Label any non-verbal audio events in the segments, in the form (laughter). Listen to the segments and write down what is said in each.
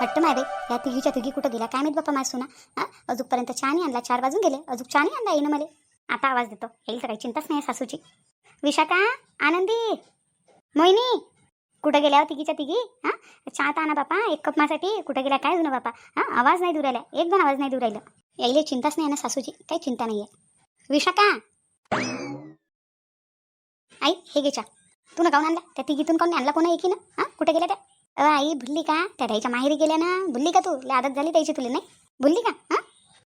हट्ट माय बाई या तिघीच्या तिघी कुठं गेला काय माहीत बाप्पा माझ सुना? हा? अजूनपर्यंत चहा नाही आणला चार वाजून गेले. अजून चहा नाही आणला येईन मला. आता आवाज देतो. येईल तर काही चिंताच नाही सासूची. विशाखा आनंदी मोहिनी कुठं गेल्या हो तिघीच्या तिघी? हा? चहा तर आणा बापा एक कप माझ्यासाठी. कुठं गेला काय जुनं बापा? हा? आवाज नाही दूर राहिला. एक दोन आवाज नाही दूर राहिलं. यायला चिंताच नाही ना सासूची. काही चिंता नाही आहे विशाखा! आई हे घे चहा. तू ना काऊन आणला. त्या तिघीतून काऊन आणला? कोणा एकी ना हा? कुठे गेल्या त्या? अ, आई भुलली का? त्या ताईच्या माहेरी गेल्या ना. भुलली का तू? लय आदत झाली त्याची तुला नाही? भुलली का? हा?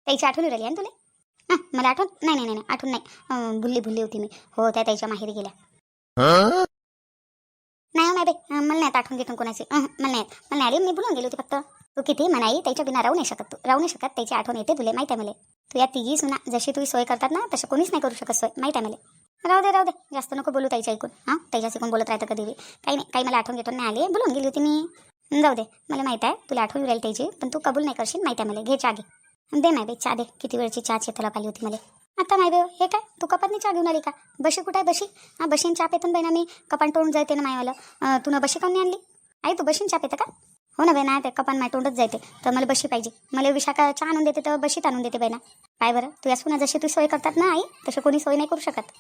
त्याची आठवण राहिली ना तुला? हां मला आठवण? नाही नाही नाही आठवण नाही. भुलली भुलली होती मी. हो त्या त्याच्या माहेरी गेल्या. नाही हो, नाही बाई. मला नाही आता आठवण घेतून कोणाची. मला नाही मला नाही आली. मी बोलून गेली होती फक्त. तू किती? म्हणाई त्याच्या बिना राहू नाही शकत तू. राहू नाही शकत. त्याची आठवण येते तुला. माहिती आहे मला. तू या तिघी सुना जशी तुझी सोय करतात ना तसं कोणीच नाही करू शकत सोय. माहिती आहे मला. राहू दे राहू दे. जास्त नको बोलू त्याच्या ऐकून. हां? त्याच्या ऐकून बोलत राहतं कधी काही नाही काही मला आठवण घेतो. नाही आली? बोलून गेली होती मी. जाऊ दे. मला माहीत आहे तुला आठवण राहील त्याची पण तू कबूल नाही करशील माहिती आहे मला. घे चहा घे. दे नाही बाई चहा दे. किती वेळची चहा चेतला पाहिली होती मला. आता नाही बाई हे काय? तू कपातनी चहा घेऊन आली का? बशी कुठं आहे बशी? हां बशीन चहा पेतून बाई ना मी. कपान तोंड जायते ना मायवाला. तू ना बशी काऊन नाही आणली? आई तू बशीन चहा पेतं का? हो ना बाई ते कपान माय तोंडच जायते. तर मला बशी पाहिजे. मला विशाखा चहा आणून देते तर बशीत आणून देते बाई ना. काय बरं तू या सुना जशी तू सोय करतात ना आई तशी कोणी सोय नाही करू शकत.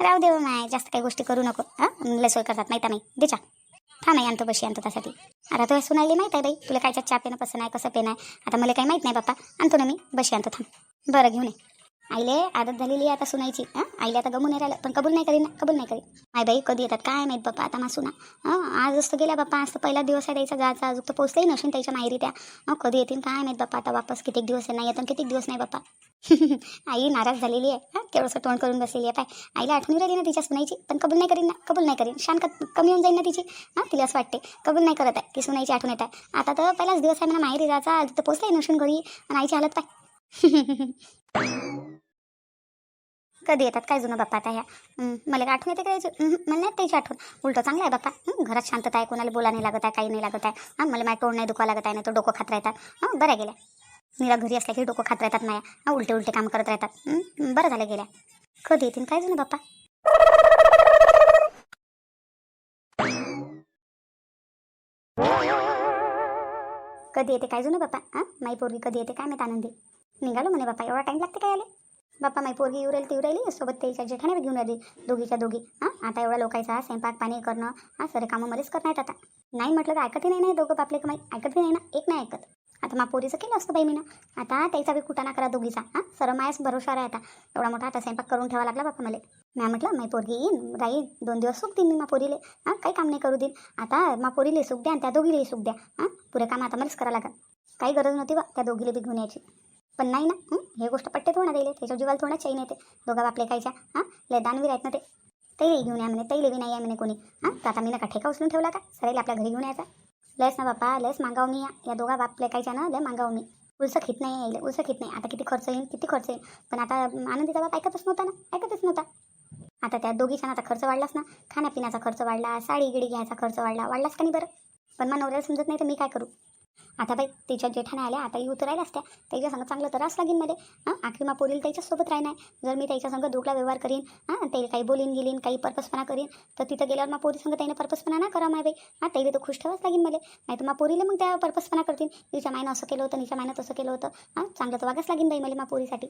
राहू दे हो माय जास्त काही गोष्टी करू नको. हां? लय सोय करतात माहिती नाही देचा हा थांब आणतो बशी आणतो त्यासाठी. आता तुला सुनायली माहीत आहे बाई. तुला कायच्या चहा पेनं कसं नाही कसं पेन आहे? आता मला काही माहीत नाही बाप्पा. आणतो ना मी बशी आणतो थांब. बरं घेऊन ये. आईले आदत झालेली आहे आता सुनायची. हां? आईले आता गमून राहिलं. पण कबूल नाही करीन ना? कबूल नाही करीन. माय बाई कधी येतात? काय माहीत बाप्पा आता मा सुना. हां? आज असतं गेल्या बाप्पा आज तर पहिला दिवस आहे त्याचा जायचा. अजून तर पोचलंही नसेल त्याच्या माहेरी त्या. कधी येतील? काय माहीत बाप्पा आता वापस किती दिवस नाही येतात किती दिवस नाही बाप्पा (laughs) आई नाराज झालेली आहे. हां? केवढंसं तोंड करून बसलेली आहे. पाय. आईला आठवणी राहिली ना तिच्या सुनायची? पण कबूल नाही करीन ना? कबूल नाही करीन. शान कमी होऊन जाईल ना तिची. हां? तिला असं वाटते. कबूल नाही करत आहे. की सुनायची आठवण येत आहे. आता तर पहिलाच दिवस आहे मला माहेरी जायचा. आज तर पोचलाही नसून घरी. आणि आईची हालत पाय. (laughs) कधी येतात? काय जुनं बाप्पा आता ह्या? मला काय आठवण येते का त्याची? मला नाही त्याची आठवण. उलटं चांगलं आहे बाप्पा. घरात शांतता आहे कोणाला बोला नाही लागत आहे काही नाही लागत आहे. हां मला माझ्या तोंड नाही दुखवा लागत आहे नाही तो डोकं खात राहतात. हां बऱ्या गेल्या. मीरा घरी असल्या की डोकं खात राहतात माया. हां उलटे उलटे काम करत राहतात. बरं झालं गेल्या. कधी येतील काय जुनं बाप्पा? कधी येते काय जुनं बाप्पा? हां माई पोरगी कधी येते काय माहीत आनंदी? निघालो म्हणे बाप्पा. एवढा टाईम लागते काय आले बाप्पा माई पोरगी येऊ राहिली ती येऊ राहिली? सोबत त्याच्या जेठाने बी घेऊन राहिली दोघीच्या दोघी. हां? आता एवढा लोकांचा स्वयंपाक पाणी करणं हां? सरे कामं मध्येच करणार आता. नाही म्हटलं तर ऐकतही नाही नाही दोघं बापले कमाई. ऐकत नाही ना? एक नाही ऐकत. आता मा पोरीचं केलं असतं बाई मी ना आता त्याचा बी कुटाणा करा दोघीचा हां? सर मायाच भरोसा आहे आता. एवढा मोठा आता स्वयंपाक करून ठेवा लागला बापा मला. मी म्हटलं माई पोरगी येईन राहील. दोन दिवस सुख देईन मी मा पोरीले. हां? काही काम नाही करू देईन. आता मा पोरीले सुख द्या आणि त्या दोघीलाही सुख द्या. हां? पुरे काम आता मलाच करा लागेल काही गरज नव्हती बा त्या दोघीले बी घेऊन यायची. पण नाही ना? हे? गोष्ट पट्टे थोडं दिले त्याच्या जीवाला थोडं चैन येते. दोघा बापले कायच्या हां? लय दानवीर आहेत ना ते तैले घेऊन या म्हणे तैले बी नाही आहे म्हणे कोणी. हां? तर आता मी ना का ठेका उचलून ठेवला का? सरेल आपल्या घरी घेऊन यायचा. लस ना बापा लस मागाव मी या. दोघा बापले कायच्या ना लय मागाव मी. उलसं खित नाही यायला उलसं खित नाही. आता किती खर्च येईल किती खर्च येईल. पण आता आनंदीचा बाप ऐकतच नव्हता ना ऐकतच नव्हता. आता त्या दोघीचा आता खर्च वाढलाच ना. खाण्यापिण्याचा खर्च वाढला साडी गिडी घ्यायचा खर्च वाढला. वाढलाच का नाही बरं? पण मग नवऱ्याला समजत नाही तर मी काय करू? आता बाई तिच्या जेठाने आल्या आता उतरायला असत्या. त्याच्या संग चांगलं तर रास लागेल मध्ये हां आखरी मा पोरील त्याच्यासोबत राहणार जर मी त्याच्या संग दोघला व्यवहार करीन हां त्याला काही बोलीन गेलीन काही पर्पसपणा करीन तर तिथं गेल्यावर मा पोरी संग त्याने पर्पसपणा ना करा माय बाई. हां त्याला तर खुश ठेवाच लागेल मला. नाही तर मा पोरीला मग त्या पर्पसपणा करतील. तिच्या मायनं असं केलं होतं तिच्या मायनं तसं केलं होतं. हां चांगलं तर वागाच लागेल बाई मला मा पोरीसाठी.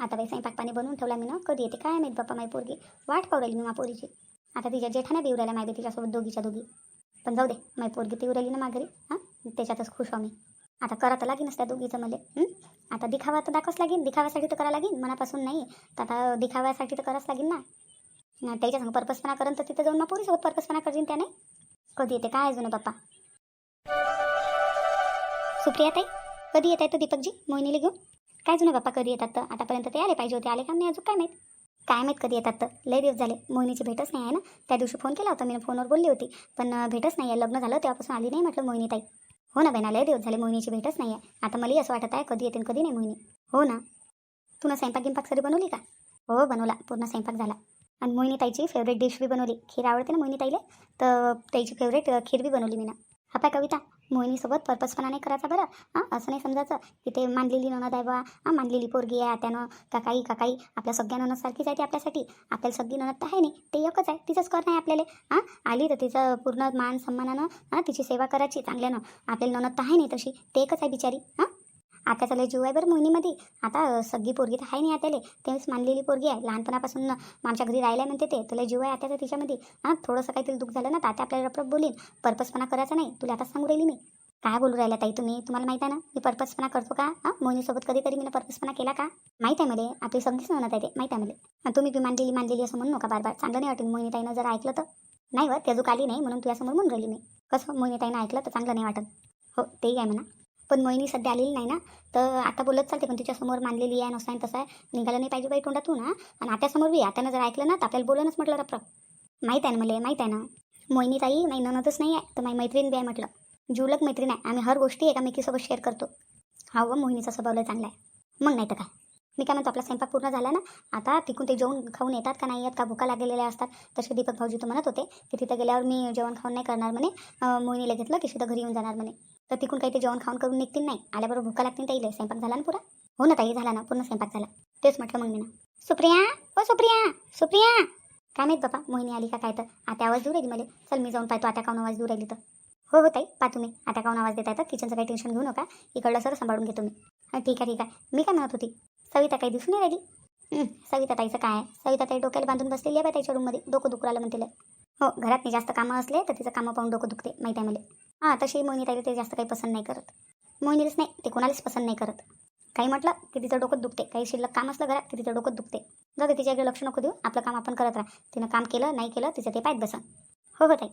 आता बाई स्वयंपाक पाणी बनवून ठेवला मी ना कधी येते काय माहीत बाप्पा माय पोरगी. वाट पाहू मी मा पोरीची. आता तिच्या जेठाने बिवरायला माहिती तिच्यासोबत दोघीच्या दोघी. पण जाऊ दे माझी पोरगी ती उरली ना माघारी. हां? त्याच्यातच खुश हो मी. आता करा तर लागेनच त्या दोघीचं मला. आता दिखावा तर दाखवाच लागेल दिखाव्यासाठी तर करा लागेल मनापासून नाही. तर आता दिखाव्यासाठी तर करावंच लागेल ना. त्याच्या संग पर्पजपणा करून तर तिथं जाऊन मग पोरीसोबत पर्पजपणा करीन त्याने. कधी येते काय अजून बाप्पा सुप्रिया ताई कधी येत आहे तर दीपकजी? मोहिनीला घेऊन? काय जुनं बाप्पा कधी येतात तर? आतापर्यंत ते आले पाहिजे होते आले का नाही अजून काय माहीत? काय माहीत कधी येतात तर. लय दिवस झाले मोहिनीची भेटच नाही आहे ना. त्या दिवशी फोन केला होता मी फोनवर बोलली होती. पण भेटच नाही आहे लग्न झालं तेव्हापासून आली नाही म्हटलं मोहिनी ताई. हो ना बहिणा लय दिवस झाले मोहिनीची भेटच नाही आहे आता मलाही असं वाटत आहे कधी येते कधी नाही मोहिनी. हो ना. तू ना स्वयंपाक गिंपाक सरी बनवली का? हो बनवला. पूर्ण स्वयंपाक झाला. आणि मोहिनी ताईची फेवरेट डिश बी बनवली. खीर आवडते ना मोहिनी ताईले? तर त्याची फेवरेट खीर बी बनवली मी ना हा पाय कविता मोहिनीसोबत पर्पजपणा नाही करायचा बरं. हां असं नाही समजायचं. की ते मानलेली ननद आहे बा. हां मानलेली पोरगी आहे त्यानं काकाई काकाई. आपल्या सगळ्या ननदसारखीच आहे ती आपल्यासाठी. आपल्याला सगळी ननद तर आहे नाही. ते एकच आहे. तिचंच कर नाही आपल्याला. हां आली तर तिचं पूर्ण मान सन्मानानं हां तिची सेवा करायची चांगल्यानं. आपल्याला ननद तर आहे नाही तशी. ते एकच आहे बिचारी. हां आत्याचा लय जीव आहे बरं मोहिनीमध्ये. आता सगळी पोरगी तर आहे नाही आत्याले. तेच मानलेली पोरगी आहे. लहानपणापासून आमच्या घरी राहिल्या म्हणते ते. तुला जीव आहे आत्याचा तिच्यामध्ये. हां थोडंसं काहीतरी दुःख झालं ना तर आता आपल्याला रपरप बोलीन. पर्पजपणा करायचा नाही. तुला आता सांगू राहिली मी. काय बोलू राहिला ताई तुम्ही? तुम्हाला माहिती आहे ना मी पर्पजपणा करतो का? हां मोहिनीसोबत कधीतरी मी पर्पजपणा केला का? माहीत आहे मला. आपली समजीच म्हणत आहे ते. माहीत आहे मला. तुम्ही बी मानलेली मानलेली असं म्हणू नका बार बार चांगलं नाही वाटेल मोहिनी ताईनं जर ऐकलं तर. नाही व त्याजूक आली नाही म्हणून तुझ्यासमोर म्हणून राहिली मी. कसं? मोहिनी ताईनं ऐकलं तर चांगलं नाही वाटत. हो तेही आहे म्हणा. पण मोहिनी सध्या आलेली नाही ना. तर आता बोलत चालते पण तिच्यासमोर मानलेली आहे नसा आहे तसं आहे. निघालं नाही पाहिजे बाई तोंडातून ना आणि आत्यासमोर बी आत्यानं जर ऐकलं ना तर आपल्याला बोलणंच म्हटलं रप्र माहीत आहे ना मला माहीत आहे ना. मोहिनी ताई नाही ननदच नाही आहे तर माझी मैत्रीण बी आहे म्हटलं. जुलक मैत्रीण आहे. आम्ही हर गोष्टी एकामेकीसोबत शेअर करतो. हा व मोहिनीचा स्वभाव लय चांगला आहे. मग नाही तर काय. मी काय म्हणतो आपला स्वयंपाक पूर्ण झाला ना आता तिकून ते जेवण खाऊन येतात का नाही येत का भुका लागलेल्या असतात. तसे दीपक भाऊजी तर म्हणत होते की तिथं गेल्यावर मी जेवण खाऊन नाही करणार म्हणे. मोहिनीला घेतलं की सुद्धा घरी येऊन जाणार म्हणे. तर तिकून काही ते जेवण खाऊन करून निघतील नाही. आल्याबरोबर भुका लागतील ताईले स्वयंपाक झाला ना पुरा? हो ना ताई झाला ना. पूर्ण स्वयंपाक झाला. तेच म्हटलं मग मी ना सुप्रिया? ओ सुप्रिया! सुप्रिया! काय माहीत बापा मोहिनी आली का काय तर? आता आवाज दूर राहिली मला. चल मी जाऊन पाहतो. आता काऊन आवाज दूर राहिली तर? हो हो ताई पा तुम्ही आता काऊन आवाज देता तर? किचनचं काही टेन्शन घेऊ नका. इकडलं सर सांभाळून घेतो मी. ठीक आहे ठीक आहे. मी काय म्हणत होती? सविता काही दिसून नाही राहिली? सविता ताईचं काय आहे? सविता ताई डोक्याला बांधून बसलेली आहे बा त्याच्या रूममध्ये डोकं दुखू राहिलं म्हणते हो घरात मी जास्त कामं असले तर तिचं कामं पाहून डोकं दुखते माहिती आहे मला. हां तशी मोहिनी ताईला ते जास्त काही पसंत नाही करत. मोहिनीलाच नाही ते कोणालाच पसंत नाही करत. काही म्हटलं की तिचं डोकं दुखते काही शिल्लक काम असलं घरात की तिचं डोकं दुखते. जाऊ दे तिच्याकडे लक्ष नको देऊ आपलं काम आपण करत राहा. तिनं काम केलं नाही केलं तिचं ते पाहत बसा हो हो ताई.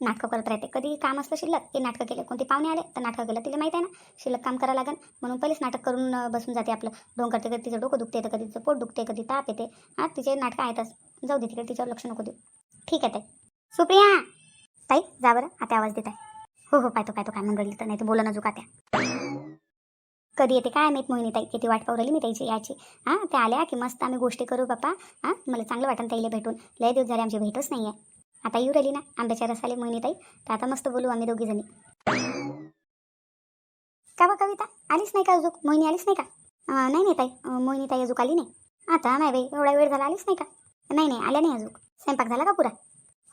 नाटकं करत राहते. कधी काम असलं शिल्लक ते नाटकं केलं. कोणते पाहुणे आले तर नाटकं केलं. तिला माहिती आहे ना शिल्लक काम करावं लागेल. म्हणून पहिलेच नाटक करून बसून जाते आपलं. डोंग करते कधी तिचं डोकं दुखते तर कधी तिचं पोट दुखते कधी ताप येते. हां तिचे नाटकं आहेतच. जाऊ दे तिकडे तिच्यावर लक्ष नको देऊ. ठीक आहे ताई. सुप्रिया! ताई जा बरं. आता आवाज देत आहे. हो हो पाहतो पाहतो काय म्हणून तर नाही तर बोला ना का त्या कधी येते काय माहीत मोहिनी ताई किती वाट पावरली राहिली मी ताईची याची हां त्या आल्या की मस्त आम्ही गोष्टी करू बापा हां मला चांगलं वाटन ताईला भेटून. लय दिवस झाले आमची भेटच नाही आहे आता येऊ राहिली ना आंब्याच्या रसाले मोहिनी ताई. तर आता मस्त बोलू आम्ही दोघी जणी. का बा कविता आलीच नाही का अजून? मोहिनी आलीच नाही का? नाही नाही ताई. मोहिनी ताई अजूक आली नाही. आता नाही बाई एवढा वेळ झाला आलीच नाही का? नाही नाही आल्या नाही अजून. स्वयंपाक झाला का पुरा?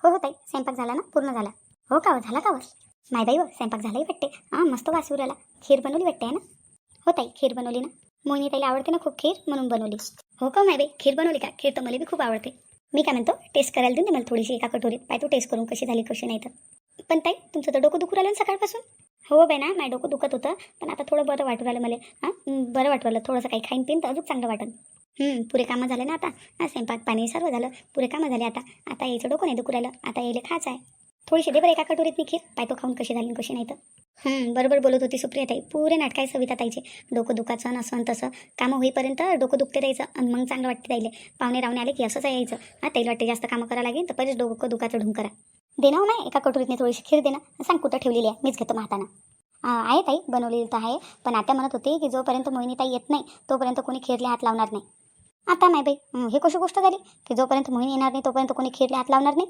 हो हो ताई स्वयंपाक झाला ना पूर्ण झाला. हो का हो, झाला का बस नाही बाई हो, स्वयंपाक झालाही वाटते हां मस्त वास आला खीर बनवली वाटते ना? हो ताई खीर बनवली ना. मोहिनी ताईला आवडते ना खूप खीर म्हणून बनवली. हो का हो, नाही बाई? खीर बनवली का? खीर तर मला बी खूप आवडते. मी काय म्हणतो टेस्ट करायला देऊन दे मला थोडीशी एका कटोरीत. पाय तू टेस्ट करून कशी झाली कशी नाही तर. पण ताई तुमचं तर डोकं दुखू राहिलं ना सकाळपासून? हो बाई ना माझं डोकं दुखत होतं पण आता थोडं बरं वाटू राहिलं मला. हां? बरं वाटू राहिलं. थोडंसं काही खाईन पिन तर अजून चांगलं वाटेल पुरे कामं झाले ना आता. स्वयंपाक पाणी सर्व झालं. पुरे कामं झाले आता. आता यायचं डोकं नाही दुखू राहिलं. आता यायला खायचं आहे. थोडीशी दे बरं एका कटोरीत मी खीर. पाय तो खाऊन कशी झाली कशी नाही तर. बरोबर बोलत होती सुप्रिया ताई पुरे नाटक आहे सविता ताईचे. डोकं दुखाचं न असं तसं. कामं होईपर्यंत डोकं दुखते द्यायचं आणि मग चांगलं वाटते राहिले पाहुणे रावणे आले की असंच यायचं. हां ताईला वाटते जास्त कामं करायला लागेल तर पहिलेच डोकं दुखाचं ढुंग करा. देणं हो नाही एका कटोरीतने थोडीशी खीर देणं. सांग कुठं ठेवलेली आहे? मीच घेतो महाताना आहे ताई बनवलेली तर आहे. पण आता म्हणत होते की जोपर्यंत मोहिनी ताई येत नाही तोपर्यंत कोणी खीरले हात लावणार नाही. आता नाही बाई हे कशी गोष्ट झाली? की जोपर्यंत मोहिनी येणार नाही तोपर्यंत कोणी खीरले हात लावणार नाही?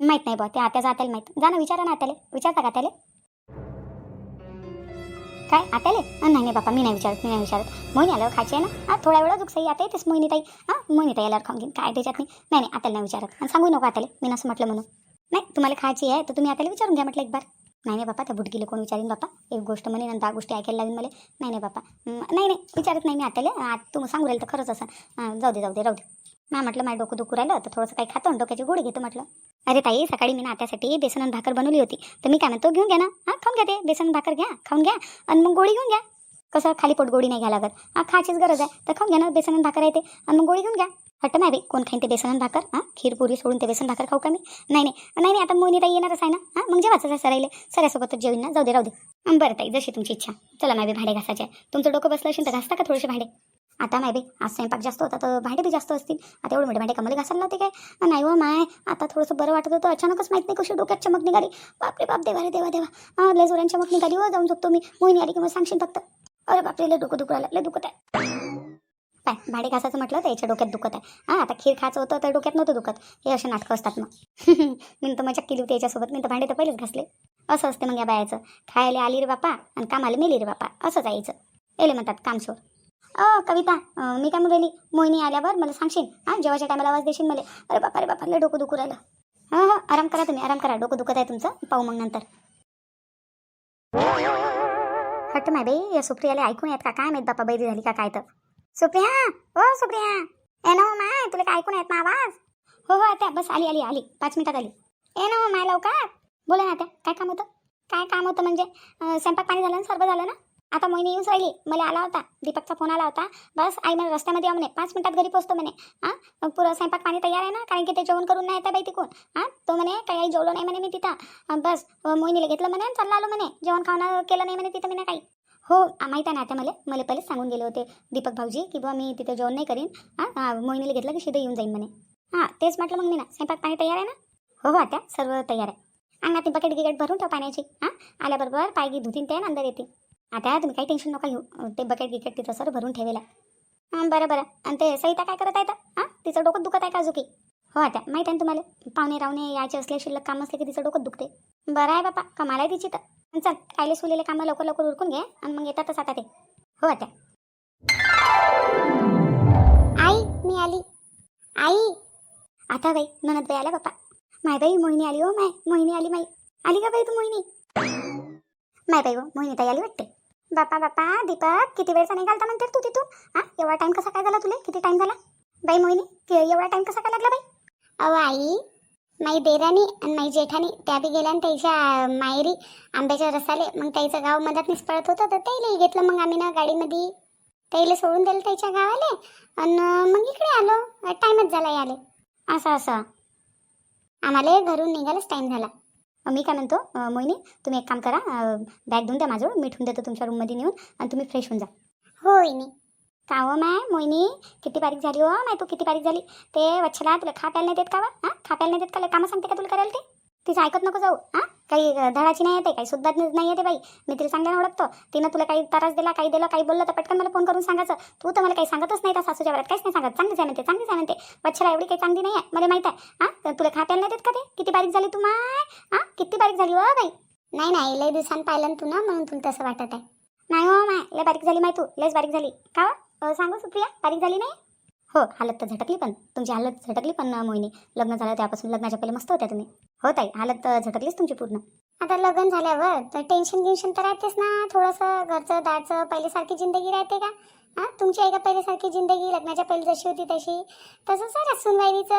माहीत नाही बा ते आत्याचा आत्याला माहीत. जा ना विचारा ना आत्याले. विचारता का आत्याले? काय आत्याले? अं, नाही नाही बापा मी नाही विचारत मी नाही विचारत. मोहिनी आल्यावर खायची आहे ना? हा थोड्या वेळा दुखसाई आता येतेच मोहिनी ताई. हां मोहिनी ताई आल्यावर खाऊन घेईन. काय त्याच्यात नाही. नाही नाही आत्याला नाही विचारत. आणि सांगू नको आत्याले मी असं म्हटलं म्हणून. नाही तुम्हाला खायची आहे तर तुम्ही आत्याला विचारून घ्या म्हटलं एक बार. नाही नाही बापा त्या बुटकीला कोण विचारीन बापा? एक गोष्ट म्हणे आणि दहा गोष्टी ऐकायला लागेल मला. नाही नाही बापा. नाही नाही विचारत नाही मी आताले आत तुम्ही सांगू राहील तर खरंच असं. जाऊ दे जाऊ दे राहू दे. नाही म्हटलं माझं डोकं दुखू राहिलं तर थोडंसं काही खातो आणि डोक्याची गोळी घेतो म्हटलं. अरे ताई सकाळी मी नात्यासाठी बेसन आणि भाकर बनवली होती. तर मी काय म्हणतो घेऊन घ्या ना. हां खाऊन घ्या ते. बेसन आणि भाकर घ्या खाऊन घ्या. आणि मग गोळी घेऊन घ्या. कसं खाली पोट गोळी नाही घ्या लागत. हां खायचीच गरज आहे. तर खाऊन घ्या ना बेसन आणि भाकर आहे ते. आणि मग गोळी घेऊन घ्या. हट्ट नाही कोण खाईन ते बेसन आणि भाकर? हां खीर पुरी सोडून ते बेसन भाकर खाऊ का मी? नाही नाही. नाही नाही आता मोनी ताई येणारच आहे ना? हां मग जेवायचं आहे सरायले सऱ्यासोबतच जेवीन ना. जाऊ दे राहू दे. बरं ताई जशी तुमची इच्छा. चला मॅबी भाडे घासायचे तुमचं डोकं बसलं असेल तर घासता का थोडेसे भाडे? आता नाही बाई आज स्वयंपाक जास्त होता तर भांडे बी जास्त असतील. आता एवढे मोठे भांडे कमले घासायला होते काय? नाही हो माय आता थोडंसं बरं वाटत होतं. अचानकच माहीत नाही कशी डोक्यात चमक निघाली. बापरे बाप देवा रे देवा देवा. हां लय जोरांची चमक निघाली हो जाऊन झोपतो मी. मोहिनी आली की मग सांगशील फक्त. अरे बापरे लय डोकं दुखू लय दुखत आहे. काय भाडे घासायचं म्हटलं तर याच्या डोक्यात दुखत आहे. हां आता खीर खायचं होतं तर डोक्यात नव्हतं दुखत. हे असे नाटकं असतात मग. (laughs) मी तर मजा केली होती याच्यासोबत. मी तर भांडे तर पहिलेच घासले. असं असते मग या बायाचं. खायला आली रे बापा आणि कामाला मेली रे बापा. असं जायचं. एले म्हणतात कामचोर अ कविता मी काय म्हणून मोहिनी आल्यावर मला सांगशील? हां जेव्हाच्या टायमाला आवाज देशील मला? अरे बापा अरे बापा लय डोकं दुखू राहिलं. हां हां आराम करा तुम्ही आराम करा. डोकं दुखत आहे तुमचं. पाहू मग नंतर. हट माय बाई या सुप्रियाला ऐकून येत का? काय माहीत बापा बैरी झाली का काय तर? सुप्रिया ओ सुप्रिया. ए ना हो माय तुला काय ऐकून येत ना आवाज? हो हो आता बस आली आली आली. पाच मिनिटात आली. ए ना हो माय लवकर. बोला ना आता काय काम होतं? काय काम होतं म्हणजे? स्वयंपाक पाणी झालं ना सर्व झालं ना? आता मोहिनी येऊन राहिली. मला आला होता. दीपकचा फोन आला होता. बस आई मला रस्त्यामध्ये या म्हणे. पाच मिनिटात घरी पोहोचतो म्हणे. हां? मग पुरं स्वयंपाक पाणी तयार आहे ना? कारण की ते जेवण करून नाही येतं बाई तिकून. हां? तो म्हणे काही जेवलो नाही म्हणे मी तिथं. बस मोहिनीला घेतलं म्हणे आणि चालला आलो म्हणे. जेवण खावणं केलं नाही म्हणे तिथं मी काही. हो माहीत माहीत आहे ना आता मला. मला पहिलेच सांगून गेले होते दीपक भाऊजी की बुवा मी तिथे जेवण नाही करीन. हां? मोहिनीला घेतलं की शिधं येऊन जाईन म्हणे. हां तेच म्हटलं मग मी ना. स्वयंपाक पाणी तयार आहे ना? हो हो आता सर्व तयार आहे. अंगणातील बकेट गिकेट भरून ठेव पाण्याची. हां? आल्याबरोबर पायगी धुतीन ते अंदर येते. आता तुम्ही काही टेन्शन नका घेऊ. ते बकेट गिकेट तिथं सर भरून ठेवेला बरं बरं. आणि ते सहिता काय करत आहे तर हां तिचं डोकं दुखत आहे का अजून हो आता माहीत आहे ना तुम्हाला? पाहुणे रावणे यायचे असले शिल्लक काम असले की तिचं डोकं दुखते बरं आहे बापा कमाल आहे तिची तर. चल कायले सुलेले कामं लवकर लवकर उरकून घे आणि मग येतातच आता ते. हो आता. आई मी आली. आई. आता बाई ननद बाई आल्या बाप्पा माय बाई मोहिनी आली हो माय. मोहिनी आली माई. आली का बाई तू मोहिनी? माय बाई हो मोहिनी ताई आली वाटते बापा बापा दीपक किती वेळचा निघालता म्हणते तू तिथून? हा एवढा टाइम कसा काय झाला तुला? किती टाइम झाला? बाई मोहिनी कि- एवढा टाइम कसा काय लागला बाई? अहो आई माई देराणी आणि माई जेठानी त्या बी गेल्या आणि त्याच्या मायरी आंब्याच्या रसाले. मग त्याचं गाव मधात निष्पळत होतं तर त्याला घेतलं. मग आम्ही ना गाडीमध्ये त्याला सोडून दिलं त्याच्या गावाले. आणि मग इकडे आलो. टाईमच झाला याले असं असं. आम्हाला घरून निघायलाच टाईम झाला. मी काय म्हणतो मोहिनी तुम्ही एक काम करा बॅग धुवून द्या माझं मी ठेवून देतो तुमच्या रूममध्ये नेऊन आणि तुम्ही फ्रेश होऊन जा. हो वहिनी का हो माय मोहिनी? किती बारीक झाली हो माय तू किती बारीक झाली. ते वच्छला तुला खा प्यायला नाही देत का वा हां? खा प्यायला नाही देत का? कामं सांगते का तुला करायला ते? तिचं ऐकत नको जाऊ हां? काही धडाची नाही येते काही सुद्धा नाही येते बाई. मी तिला चांगल्यानं ओळखतो. तिनं तुला काही त्रास दिला काही दिलं काही बोललं तर पटकन मला फोन करून सांगायचं. तू तर मला काही सांगतच नाही त्या सासूच्या वरात काहीच नाही सांगत. चांगली आहे म्हणते चांगलीच आहे म्हणते. वच्छला एवढी काही चांगली नाही आहे मला माहीत आहे हां? तुला खा प्यायला नाही देत का ते? किती बारीक झाली तू माय? हां? किती बारीक झाली हो बाई? नाही नाही लय दिवसान पाहिलं तू ना म्हणून तुला तसं वाटत आहे. नाही हो माय लय बारीक झाली माय तू लयच बारीक झाली. का हो? सांगू सुप्रिया बारीक झाली नाही? हो हालत तर झटकली पण. तुमची हालत झटकली पण मोहिनी? लग्न झालं त्यापासून लग्नाच्या पहिले मस्त होत्या तुम्ही. हो ताई हालत तर झटकलीच तुमची पूर्ण. आता लग्न झाल्यावर तर टेन्शन गिन्शन तर राहतेच ना. थोडंसं घरचं दारचं पहिल्यासारखी जिंदगी राहते का? हां? तुमची आहे का पहिल्यासारखी जिंदगी? लग्नाच्या पहिले जशी होती तशी. तसंच आहे सुनवाईचं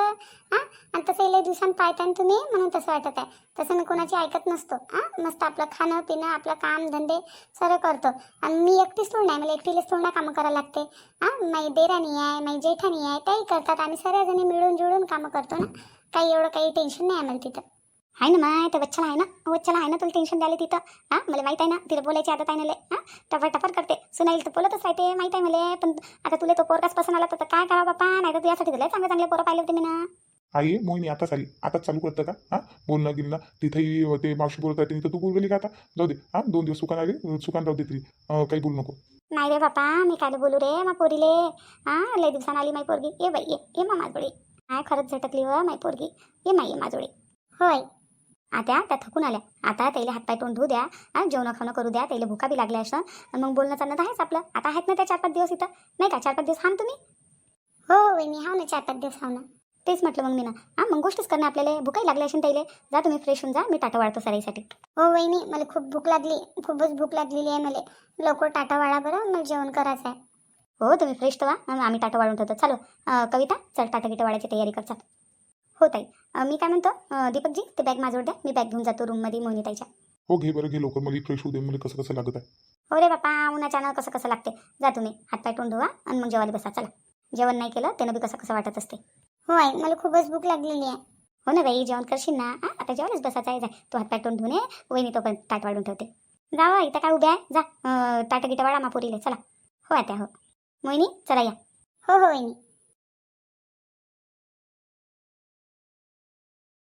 हां? आणि तसं लय दिवसांनी पाहताय तुम्ही म्हणून तसं वाटत आहे. तसं मी कोणाची ऐकत नसतो. हां? मस्त आपलं खाणं पिणं आपलं काम धंदे सर्व करतो. आणि मी एकटीच थोडी नाही मला एकटीलाच थोडं कामं करायला लागते. हां? माझी देराणी आहे माई जेठाणी आहे त्याही करतात. आम्ही सर्वजणी मिळून जुळून कामं करतो ना. काही एवढं काही टेन्शन नाही आम्हाला तिथं. आहे ना माय तर वच्छला आहे ना? वच्छला आहे ना तुला टेन्शन द्यायला तिथं? हां? मला माहीत आहे ना तिला बोलायची आदत आहे ना हां? टफर टफर करते. सुनाईल तर बोलतच राहते माहीत आहे मला. पण आता तुला तो पोरकाच पसंत आला तर काय करावं बापा? नाही तर तुझ्यासाठी तुला चांगले चांगले पोरं पाहिले होते मी ना आई मोहिनी आताच आली. आताच चालू करतं का? हा? बोलणं गिलणं तिथेही ते मावशी बोलत आहे तिथं तू बोल गेली का आता? जाऊ दे. हा? दोन दिवस सुकान आली. सुकान राहू दे तरी. काही बोलू नको. नाही रे बापा मी काय बोलू रे मा पोरीले? हां? लय दिवसानं आली माई पोरगी. ये बाई ये. ये मा माझोडी काय खरंच झटकली व माई पोरगी. ये माई ये माझोडी होय. आता त्या थकून आल्या. आता त्याला हातपाय तोंड धुऊ द्या. हा जेवण खाणं करू द्या. त्याला भुका बी लागल्या असं आणि मग बोलणं चालणं आहेच आपलं. आता आहेत ना त्या चार पाच दिवस इथं? नाही का? चार पाच दिवस हान तुम्ही? हो वहिनी हाव ना चार पाच दिवस हाव ना तेच म्हटलं मग मी ना. हां मग गोष्टच करणं आपल्याला. भुकाही लागल्या असेल त्याला. जा तुम्ही फ्रेश होऊन जा. मी टाटा वाढतो सराईसाठी. हो वहिनी मला खूप भूक लागली. खूपच भूक लागलेली आहे मला. लवकर टाटा वाढा बरं. मला जेवण करायचं आहे हो तुम्ही फ्रेश मग आम्ही टाटा वाढून ठेवतो. चालो. कविता चल टाटा गिटा वाढायची तयारी कर. चल. हो ताई. मी काय म्हणतो? दीपकजी ते बॅग माझ्यावर द्या. मी बॅग घेऊन जातो रूममध्ये मोहिनी ताईच्या हो घे बरं घे लवकर. मला फ्रेश होऊ दे. मला कसं कसं लागत आहे. हो रे बापा उन्हाच्यानं कसं कसं लागते. जा तुम्ही. हातपाय तोंड धुवा आणि मग जेवायला बसा. चला. जेवण नाही केलं त्यानं बी कसं कसं वाटत असते. हो आई मला खूपच भूक लागलेली आहे. हो ना बाई जेवण करशील ना? हा, आता जेवायलाच बसायचं आहे जाय तू हातपाय तोंड धुणे वहिनी तो पण ताट वाढून ठेवते. जा हो, इथं काय उभ्या आहे? जा. ताटं गिटं वाढा मापुरीले. चला. हो आता हो. मोहिनी चला या. हो हो वहिनी.